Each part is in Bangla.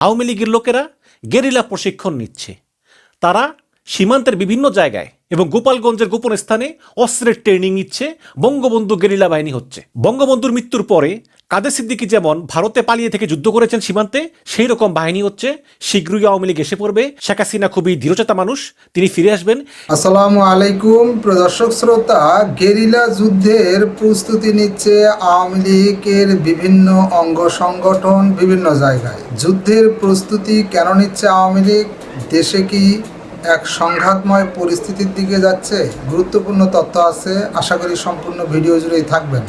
আওয়ামী লীগের লোকেরা গেরিলা প্রশিক্ষণ নিচ্ছে। তারা সীমান্তের বিভিন্ন জায়গায় এবং গোপালগঞ্জের গোপন স্থানে অস্ত্রের ট্রেনিং নিচ্ছে, বঙ্গবন্ধু গেরিলা বাহিনী হচ্ছে। বঙ্গবন্ধুর মৃত্যুর পরে কাদের সিদ্দিকি যেমন ভারতে পালিয়ে থেকে যুদ্ধ করেছেন সীমান্তে, সেই রকম বাহিনী হচ্ছে। শীঘ্রই আওয়ামী লীগ এসে পড়বে। শেখ হাসিনা খুবই দৃঢ়চেতা মানুষ, তিনি ফিরে আসবেন। আসসালামু আলাইকুম, প্রদর্শক শ্রোতা, গেরিলা যুদ্ধের প্রস্তুতি নিচ্ছে আওয়ামী লীগের বিভিন্ন অঙ্গ সংগঠন বিভিন্ন জায়গায়। যুদ্ধের প্রস্তুতি কেন নিচ্ছে আওয়ামী লীগ? দেশে কি এক সংঘাতময় পরিস্থিতির দিকে যাচ্ছে, গুরুত্বপূর্ণ তথ্য আছে, আশা করি সম্পূর্ণ ভিডিও জুড়েই থাকবেন।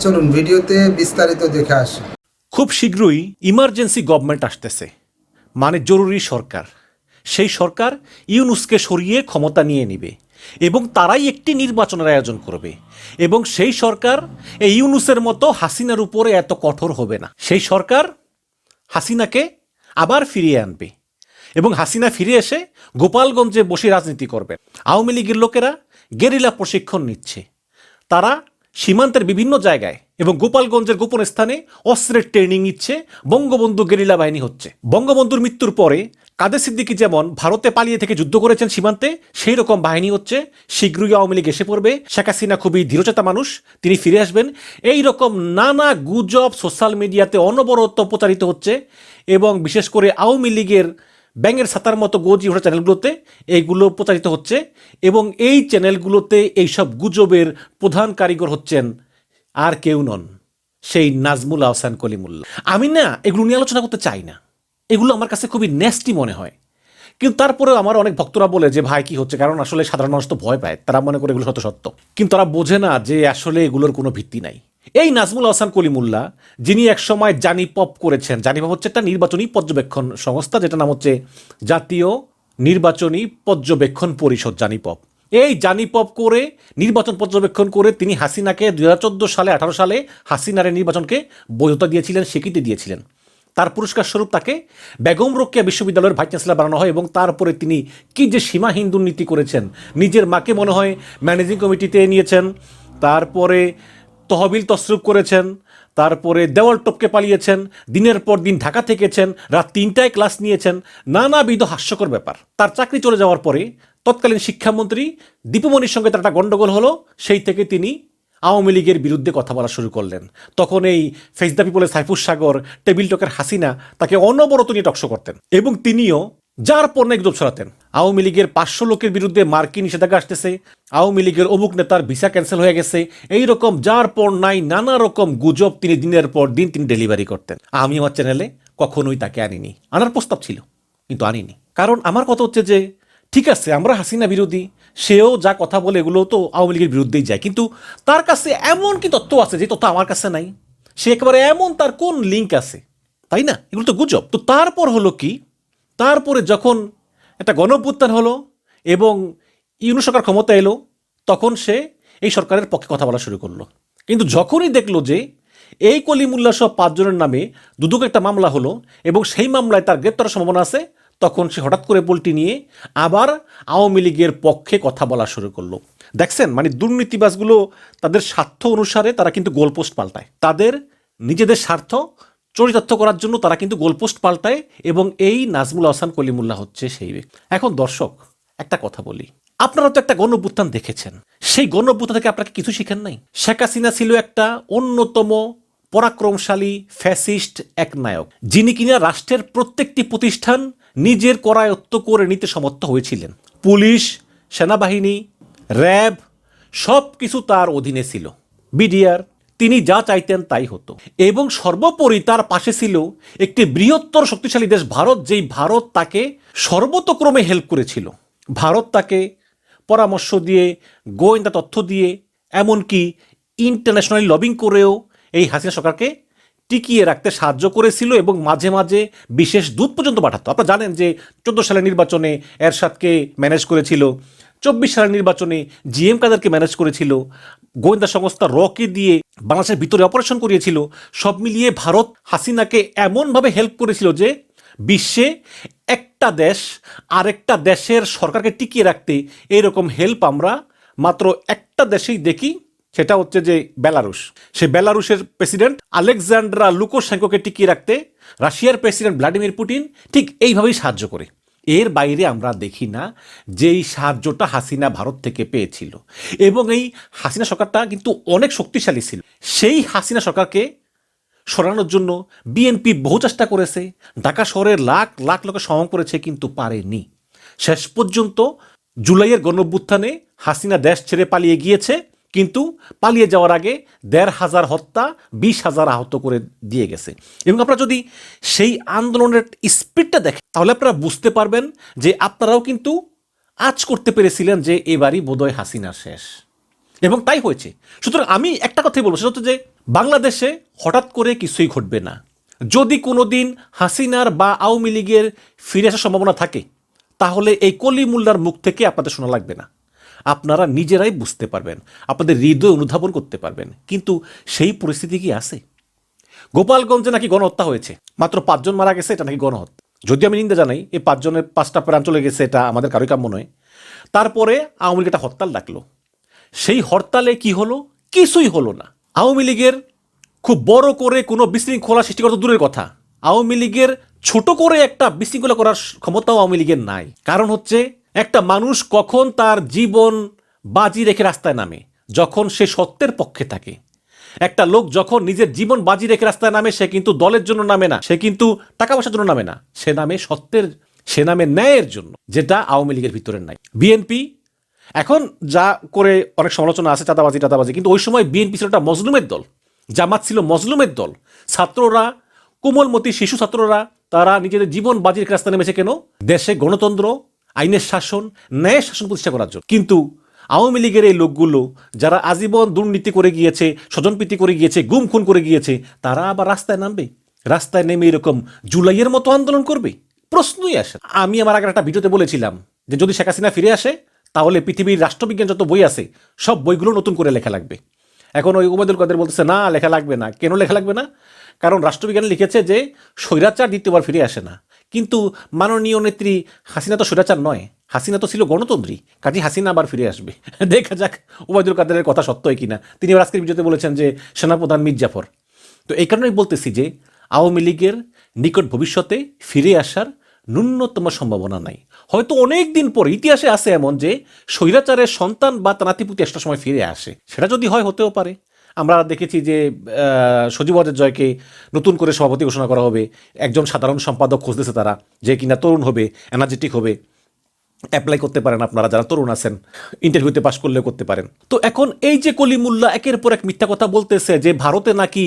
চলুন ভিডিওতে বিস্তারিত দেখে আসি। খুব শীঘ্রই ইমার্জেন্সি গভর্নমেন্ট আসতেছে মানে জরুরি সরকার। সেই সরকার ইউনুসকে সরিয়ে ক্ষমতা নিয়ে নেবে এবং তারাই একটি নির্বাচনের আয়োজন করবে এবং সেই সরকার এই ইউনুসের মতো হাসিনার উপরে এত কঠোর হবে না। সেই সরকার হাসিনাকে আবার ফিরিয়ে আনবে। এবং হাসিনা ফিরে এসে গোপালগঞ্জে বসে রাজনীতি করবে আওয়ামী লীগের লোকেরা গেরিলা প্রশিক্ষণ নিচ্ছে। তারা সীমান্তের বিভিন্ন জায়গায় এবং গোপালগঞ্জের গোপন স্থানে অস্ত্রের ট্রেনিং নিচ্ছে, বঙ্গবন্ধু গেরিলা বাহিনী হচ্ছে। বঙ্গবন্ধুর মৃত্যুর পরে কাদের সিদ্দিকি যেমন ভারতে পালিয়ে থেকে যুদ্ধ করেছেন সীমান্তে, সেই রকম বাহিনী হচ্ছে, শীঘ্রই আওয়ামী লীগ এসে পড়বে। শেখ হাসিনা খুবই দৃঢ়চেতা মানুষ, তিনি ফিরে আসবেন। এই রকম নানা গুজব সোশ্যাল মিডিয়াতে অনবরত প্রচারিত হচ্ছে এবং বিশেষ করে আওয়ামী লীগের ব্যাঙের সাতার মতো গোজি ওঠা চ্যানেলগুলোতে এইগুলো প্রচারিত হচ্ছে এবং এই চ্যানেলগুলোতে এইসব গুজবের প্রধান কারিগর হচ্ছেন আর কেউ নন, সেই নাজমুল আহসান কলিমুল্লাহ। আমি না এগুলো নিয়ে আলোচনা করতে চাই না। এগুলো আমার কাছে খুবই নেস্টি মনে হয়। কিন্তু তারপরেও আমার অনেক ভক্তরা বলে যে, ভাই, কি হচ্ছে? কারণ আসলে সাধারণ মানুষ তো ভয় পায়, তারা মনে করে এগুলো সত্য সত্য। কিন্তু তারা বোঝে না যে আসলে এগুলোর কোনো ভিত্তি নাই। এই নাজমুল হাসান কলিমুল্লাহ যিনি একসময় জানি পপ করেছেন, জানি পপ হচ্ছে একটা নির্বাচনী পর্যবেক্ষণ সংস্থা যেটা নাম হচ্ছে জাতীয় নির্বাচনী পর্যবেক্ষণ পরিষদ জানি পপ। এই জানি পপ করে, নির্বাচন পর্যবেক্ষণ করে তিনি হাসিনাকে দুই হাজার চোদ্দ সালে, আঠারো সালে হাসিনারে নির্বাচনকে বৈধতা দিয়েছিলেন, স্বীকৃতি দিয়েছিলেন। তার পুরস্কার স্বরূপ তাকে বেগম রোকেয়া বিশ্ববিদ্যালয়ের ভাইস চ্যান্সেলর বানানো হয় এবং তারপরে তিনি কি যে সীমা সীমাহীন দুর্নীতি করেছেন, নিজের মাকে মনে হয় ম্যানেজিং কমিটিতে নিয়েছেন, তারপরে তহবিল তসরুপ করেছেন, তারপরে দেওয়াল টপকে পালিয়েছেন, দিনের পর দিন ঢাকা থেকেছেন, রাত তিনটায় ক্লাস নিয়েছেন, নানাবিধ হাস্যকর ব্যাপার। তার চাকরি চলে যাওয়ার পরে তৎকালীন শিক্ষামন্ত্রী দীপুমণির সঙ্গে তার একটা গণ্ডগোল হলো, সেই থেকে তিনি আওয়ামী লীগের বিরুদ্ধে কথা বলা শুরু করলেন। তখন এই ফেস দ্য পিপলের সাইফুস সাগর, টেবিল টকের হাসিনা, তাকে অনবরত নিয়ে টকশো করতেন। এবং তিনিও যার পণ্যে গুজব ছড়াতেন। আওয়ামী লীগের পাঁচশো লোকের বিরুদ্ধে মার্কিন নিষেধাজ্ঞা আসতেছে। আওয়ামী লীগের অমুক নেতার ভিসা ক্যান্সেল হয়ে গেছে। এই রকম যার পর নাই, নানা রকম গুজব তিনি দিনের পর দিন তিনি ডেলিভারি করতেন। আমি আমার চ্যানেলে কখনোই তাকে আনিনি। আনার প্রস্তাব ছিল, কিন্তু আনিনি। কারণ আমার কথা হচ্ছে যে, ঠিক আছে, আমরা হাসিনা বিরোধী, সেও যা কথা বলে এগুলো তো আওয়ামী লীগের বিরুদ্ধেই যায়। কিন্তু তার কাছে এমন কি তথ্য আছে যে তথ্য আমার কাছে নাই? সে একেবারে এমন তার কোন লিঙ্ক আছে? তাই না? এগুলো তো গুজব। তো তারপর হলো কি? তারপরে যখন একটা গণঅভ্যুত্থান হলো এবং ইউনু সরকার ক্ষমতা এলো, তখন সে এই সরকারের পক্ষে কথা বলা শুরু করল। কিন্তু যখনই দেখল যে এই কলিমুল্লা সহ পাঁচজনের নামে দুদুক একটা মামলা হলো এবং সেই মামলায় তার গ্রেপ্তারের সম্ভাবনা আছে, তখন সে হঠাৎ করে পোলটি নিয়ে আবার আওয়ামী লীগের পক্ষে কথা বলা শুরু করল। দেখছেন? মানে দুর্নীতিবাজগুলো তাদের স্বার্থ অনুসারে তারা কিন্তু গোলপোস্ট পাল্টায়। তাদের নিজেদের স্বার্থ চরিতার্থ করার জন্য তারা কিন্তু গোলপোস্ট পাল্টায় এবং এই নাজমুল আহসান কলিমুল্লাহ হচ্ছে সেই এখন দর্শক, একটা কথা বলি। আপনারা তো একটা গণঅভ্যুত্থান দেখেছেন। সেই গণঅভ্যুত্থান থেকে আপনাকে কিছু শিখেন নাই? শেখ হাসিনা ছিল একটা অন্যতম পরাক্রমশালী ফ্যাসিস্ট এক নায়ক, যিনি কিনা রাষ্ট্রের প্রত্যেকটি প্রতিষ্ঠান নিজের করায়ত্ত করে নিতে সমর্থ হয়েছিলেন। পুলিশ, সেনাবাহিনী, র্যাব সব কিছু তার অধীনে ছিল। বিডিআর তিনি যা চাইতেন তাই হতো। এবং সর্বোপরি তার পাশে ছিল একটি বৃহত্তর শক্তিশালী দেশ ভারত, যেই ভারত তাকে সর্বতক্রমে হেল্প করেছিল। ভারত তাকে পরামর্শ দিয়ে, গোয়েন্দা তথ্য দিয়ে, এমনকি ইন্টারন্যাশনাল লবিং করেও এই হাসিনা সরকারকে টিকিয়ে রাখতে সাহায্য করেছিল এবং মাঝে মাঝে বিশেষ দূত পর্যন্ত পাঠাতো। আপনারা জানেন যে চোদ্দ সালের নির্বাচনে এরশাদকে ম্যানেজ করেছিল, চব্বিশ সালের নির্বাচনে জিএম কাদেরকে ম্যানেজ করেছিল গোয়েন্দা সংস্থা রকে দিয়ে বাংলাদেশের ভিতরে অপারেশন করিয়েছিল। সব মিলিয়ে ভারত হাসিনাকে এমনভাবে হেল্প করেছিল যে বিশ্বে একটা দেশ আরেকটা দেশের সরকারকে টিকিয়ে রাখতে এরকম হেল্প আমরা মাত্র একটা দেশেই দেখি, সেটা হচ্ছে যে বেলারুশ। সে বেলারুশের প্রেসিডেন্ট আলেকজান্ড্রা লুকোশেঙ্কোকে টিকিয়ে রাখতে রাশিয়ার প্রেসিডেন্ট ভ্লাদিমির পুতিন ঠিক এইভাবেই সাহায্য করে। এর বাইরে আমরা দেখি না যে এই সাহায্যটা হাসিনা ভারত থেকে পেয়েছিল। এবং এই হাসিনা সরকারটা কিন্তু অনেক শক্তিশালী ছিল। সেই হাসিনা সরকারকে সরানোর জন্য বিএনপি বহু চেষ্টা করেছে। ঢাকা শহরের লাখ লাখ লোকের সমন করেছে কিন্তু পারেনি। শেষ পর্যন্ত জুলাইয়ের গণভ্যুত্থানে হাসিনা দেশ ছেড়ে পালিয়ে গিয়েছে। কিন্তু পালিয়ে যাওয়ার আগে দেড় হাজার হত্যা, বিশ হাজার আহত করে দিয়ে গেছে। এবং আপনারা যদি সেই আন্দোলনের স্পিডটা দেখেন, তাহলে আপনারা বুঝতে পারবেন যে আপনারাও কিন্তু আজ করতে পেরেছিলেন যে এবারই বোধহয় হাসিনা শেষ। এবং তাই হয়েছে। সুতরাং আমি একটা কথাই বলব, সেটা হচ্ছে যে বাংলাদেশে হঠাৎ করে কিছুই ঘটবে না। যদি কোনো দিন হাসিনার বা আওয়ামী লীগের ফিরে আসার সম্ভাবনা থাকে, তাহলে এই কলি মোল্লার মুখ থেকে আপনাদের শোনা লাগবে না। আপনারা নিজেরাই বুঝতে পারবেন, আপনাদের হৃদয় অনুধাবন করতে পারবেন। কিন্তু সেই পরিস্থিতি কি আছে? গোপালগঞ্জে নাকি গণহত্যা হয়েছে? মাত্র পাঁচজন মারা গেছে, এটা নাকি গণহত্যা? যদি আমি নিন্দা জানাই, এই পাঁচজনের পাঁচটা প্রাণ চলে গেছে, এটা আমাদের কারোই কাম্য নয়। তারপরে আওয়ামী লীগ একটা হরতাল ডাকলো। সেই হরতালে কি হলো? কিছুই হলো না। আওয়ামী লীগের খুব বড় করে কোনো বিশৃঙ্খলা সৃষ্টি করা দূরের কথা। আওয়ামী লীগের ছোট করে একটা বিশৃঙ্খলা করার ক্ষমতাও আওয়ামী লীগের নাই। কারণ হচ্ছে একটা মানুষ কখন তার জীবন বাজি রেখে রাস্তায় নামে, যখন সে সত্যের পক্ষে থাকে। একটা লোক যখন নিজের জীবন বাজি রেখে রাস্তায় নামে, সে কিন্তু দলের জন্য নামে না, সে কিন্তু টাকা পয়সার জন্য নামে না, সে নামে সত্যের, সে নামে ন্যায়ের জন্য, যেটা আওয়ামী লীগের ভিতরে নাই বিএনপি এখন যা করে অনেক সমালোচনা আছে, চাঁদাবাজি, টাদাবাজি, কিন্তু ওই সময় বিএনপি ছিল একটা মজলুমের দল, জামাত ছিল মজলুমের দল। ছাত্ররা, কোমলমতি শিশু ছাত্ররা, তারা নিজেদের জীবন বাজির রাস্তা নেমেছে কেন? দেশে গণতন্ত্র আইনের শাসন ন্যায় শাসন প্রতিষ্ঠা করার জন্য। কিন্তু আওয়ামী লীগের এই লোকগুলো যারা আজীবন দুর্নীতি করে গিয়েছে, স্বজনপ্রীতি করে গিয়েছে, গুম খুন করে গিয়েছে, তারা আবার রাস্তায় নামবে? রাস্তায় নেমে এরকম জুলাইয়ের মতো আন্দোলন করবে? প্রশ্নই আসে আমি আমার আগের একটা ভিডিওতে বলেছিলাম যে যদি শেখ হাসিনা ফিরে আসে, তাহলে পৃথিবীর রাষ্ট্রবিজ্ঞান যত বই আছে, সব বইগুলো নতুন করে লেখা লাগবে। এখন ওই উমেদুল কাদের বলতেছে, না, লেখা লাগবে না। কেন লেখা লাগবে না? কারণ রাষ্ট্রবিজ্ঞান লিখেছে যে স্বৈরাচার দ্বিতীয়বার ফিরে আসে না। কিন্তু মাননীয় নেত্রী হাসিনা তো স্বৈরাচার নয়। হাসিনা তো ছিল গণতন্ত্রী। কাজী হাসিনা আবার ফিরে আসবে। দেখা যাক ওবায়দুল কাদেরের কথা সত্যই কিনা। তিনি আবার আজকের ভিডিওতে বলেছেন যে, সেনাপ্রধান মির্জাফর। তো এই কারণেই বলতেছি যে, আওয়ামী লীগের নিকট ভবিষ্যতে ফিরে আসার ন্যূনতম সম্ভাবনা নাই। হয়তো অনেক দিন পর, ইতিহাসে আছে এমন যে, স্বৈরাচারের সন্তান বা তার নাতিপুতি একটা সময় ফিরে আসে। সেটা যদি হয়, হতেও পারে। আমরা দেখেছি যে সজীব জয়কে নতুন করে সভাপতি ঘোষণা করা হবে। একজন সাধারণ সম্পাদক খুঁজতেছে তারা যে কিনা তরুণ হবে এনার্জেটিক হবে। অ্যাপ্লাই করতে পারেন আপনারা, যারা তরুণ আছেন ইন্টারভিউতে পাশ করলেও করতে পারেন। তো এখন এই যে কলিমুল্লা একের পর এক মিথ্যা কথা বলতেছে যে ভারতে নাকি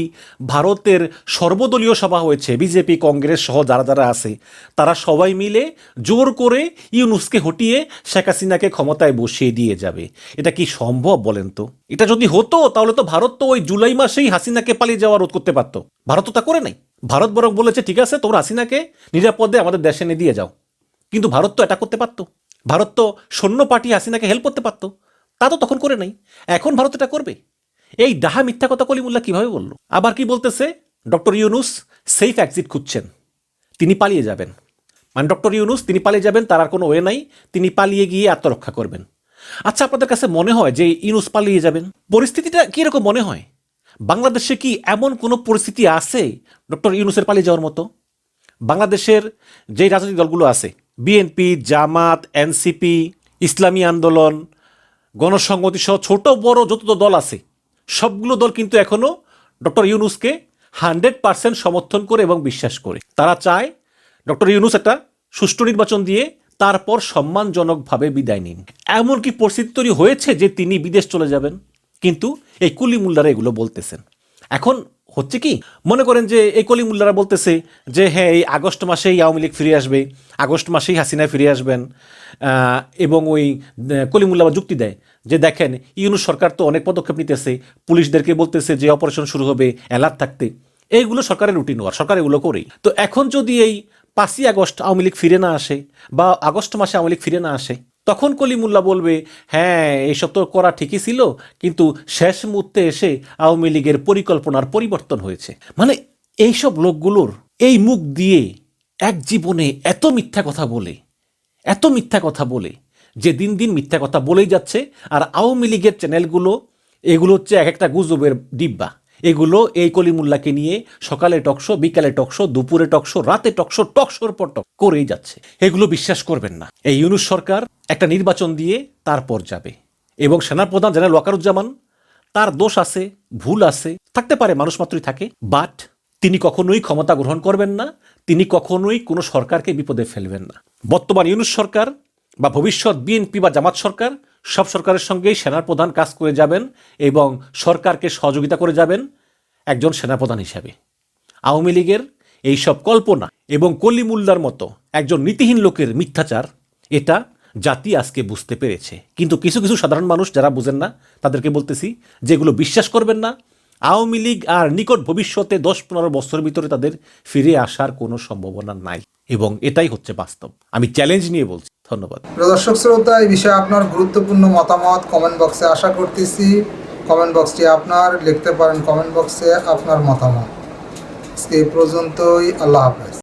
ভারতের সর্বদলীয় সভা হয়েছে, বিজেপি, কংগ্রেস সহ যারা যারা আছে, তারা সবাই মিলে জোর করে ইউনুসকে হটিয়ে শেখ হাসিনাকে ক্ষমতায় বসিয়ে দিয়ে যাবে। এটা কি সম্ভব বলেন তো? এটা যদি হতো, তাহলে তো ভারত তো ওই জুলাই মাসেই হাসিনাকে পালিয়ে যাওয়া রোধ করতে পারতো। ভারত তো তা করে নাই। ভারত বরং বলেছে, ঠিক আছে, তোমরা হাসিনাকে নিরাপদে আমাদের দেশে এনে দিয়ে যাও। কিন্তু ভারত তো এটা করতে পারতো। ভারত তো সৈন্য পার্টি হাসিনাকে হেল্প করতে পারতো। তা তো তখন করে নাই। এখন ভারত এটা করবে। এই ডাহা মিথ্যা কথা কলিমুল্লাহ কীভাবে বলল? আবার কি বলতেছে? ডক্টর ইউনুস সেফ এক্সিট খুঁজছেন। তিনি পালিয়ে যাবেন। মানে ডক্টর ইউনুস, তিনি পালিয়ে যাবেন, তার আর কোনো ওয়ে নাই। তিনি পালিয়ে গিয়ে আত্মরক্ষা করবেন। আচ্ছা আপনাদের কাছে মনে হয় যে ইউনুস পালিয়ে যাবেন? পরিস্থিতিটা কীরকম মনে হয়? বাংলাদেশে কি এমন কোনো পরিস্থিতি আছে ডক্টর ইউনুসের পালিয়ে যাওয়ার মতো? বাংলাদেশের যে রাজনৈতিক দলগুলো আছে বিএনপি, জামাত, এনসিপি, ইসলামী আন্দোলন, গণসংহতি সহ ছোট বড় যত দল আছে, সবগুলো দল কিন্তু এখনও ডক্টর ইউনুসকে হান্ড্রেড পার্সেন্ট সমর্থন করে এবং বিশ্বাস করে। তারা চায় ডক্টর ইউনুস একটা সুষ্ঠু নির্বাচন দিয়ে তারপর সম্মানজনকভাবে বিদায় নিন। এমনকি পরিস্থিতি তৈরি হয়েছে যে তিনি বিদেশ চলে যাবেন, কিন্তু এই কুলি মুল্লারা এগুলো বলতেছেন। এখন হচ্ছে কি? মনে করেন যে এই কলি মুল্লারা বলতেছে যে হ্যাঁ এই আগস্ট মাসেই আওয়ামী লীগ ফিরে আসবে। আগস্ট মাসেই হাসিনা ফিরে আসবেন। এবং ওই কলিমুল্লা যুক্তি দেয় যে, দেখেন, ইউনুস সরকার তো অনেক পদক্ষেপ নিতেছে। পুলিশদেরকে বলতেছে যে, অপারেশন শুরু হবে অ্যালার্ট থাকতে। এইগুলো সরকারের রুটিন ওয়ার সরকার এগুলো করেই তো এখন যদি এই পাঁচই আগস্ট আওয়ামী লীগ ফিরে না আসে বা আগস্ট মাসে আওয়ামী লীগ ফিরে না আসে তখন কলিমুল্লা বলবে হ্যাঁ এইসব তো করা ঠিকই ছিল, কিন্তু শেষ মুহূর্তে এসে আওয়ামী লীগের পরিকল্পনার পরিবর্তন হয়েছে। মানে এইসব লোকগুলোর এই মুখ দিয়ে এক জীবনে এত মিথ্যা কথা বলে, এত মিথ্যা কথা বলে, যে দিন দিন মিথ্যা কথা বলেই যাচ্ছে, আর আওয়ামী লীগের চ্যানেলগুলো, এগুলো হচ্ছে এক একটা গুজবের ডিব্বা। এগুলো এই কলিমুল্লাকে নিয়ে সকালে টকশো বিকালে টকশো দুপুরে টকশো রাতে টকশো টকশোর পর টক করেই যাচ্ছে। এগুলো বিশ্বাস করবেন না। এই ইউনুস সরকার একটা নির্বাচন দিয়ে তারপর যাবে। এবং সেনাপ্রধান জেনারেল ওয়াকারুজ্জামান, তার দোষ আছে, ভুল আছে, থাকতে পারে, মানুষ মাত্রই থাকে, বাট তিনি কখনোই ক্ষমতা গ্রহণ করবেন না, তিনি কখনোই কোনো সরকারকে বিপদে ফেলবেন না। বর্তমান ইউনুস সরকার বা ভবিষ্যৎ বিএনপি বা জামাত সরকার সব সরকারের সঙ্গেই সেনার প্রধান কাজ করে যাবেন এবং সরকারকে সহযোগিতা করে যাবেন একজন সেনাপ্রধান হিসাবে। আওয়ামী লীগের এই সব কল্পনা এবং কলিমুল্লার মতো একজন নীতিহীন লোকের মিথ্যাচার, এটা জাতি আজকে বুঝতে পেরেছে। কিন্তু কিছু কিছু সাধারণ মানুষ যারা বুঝেন না, তাদেরকে বলতেছি, যেগুলো বিশ্বাস করবেন না, আওয়ামী লীগ আর নিকট ভবিষ্যতে দশ পনেরো বছরের ভিতরে তাদের ফিরে আসার কোনো সম্ভাবনা নাই। এবং এটাই হচ্ছে বাস্তব। আমি চ্যালেঞ্জ নিয়ে বলছি। ধন্যবাদ। দর্শক শ্রোতা, এই বিষয়ে আপনার গুরুত্বপূর্ণ মতামত কমেন্ট বক্সে আশা করতেছি। কমেন্ট বক্সটি আপনার, লিখতে পারেন কমেন্ট বক্সে আপনার মতামত। এই পর্যন্তই, আল্লাহ হাফেজ।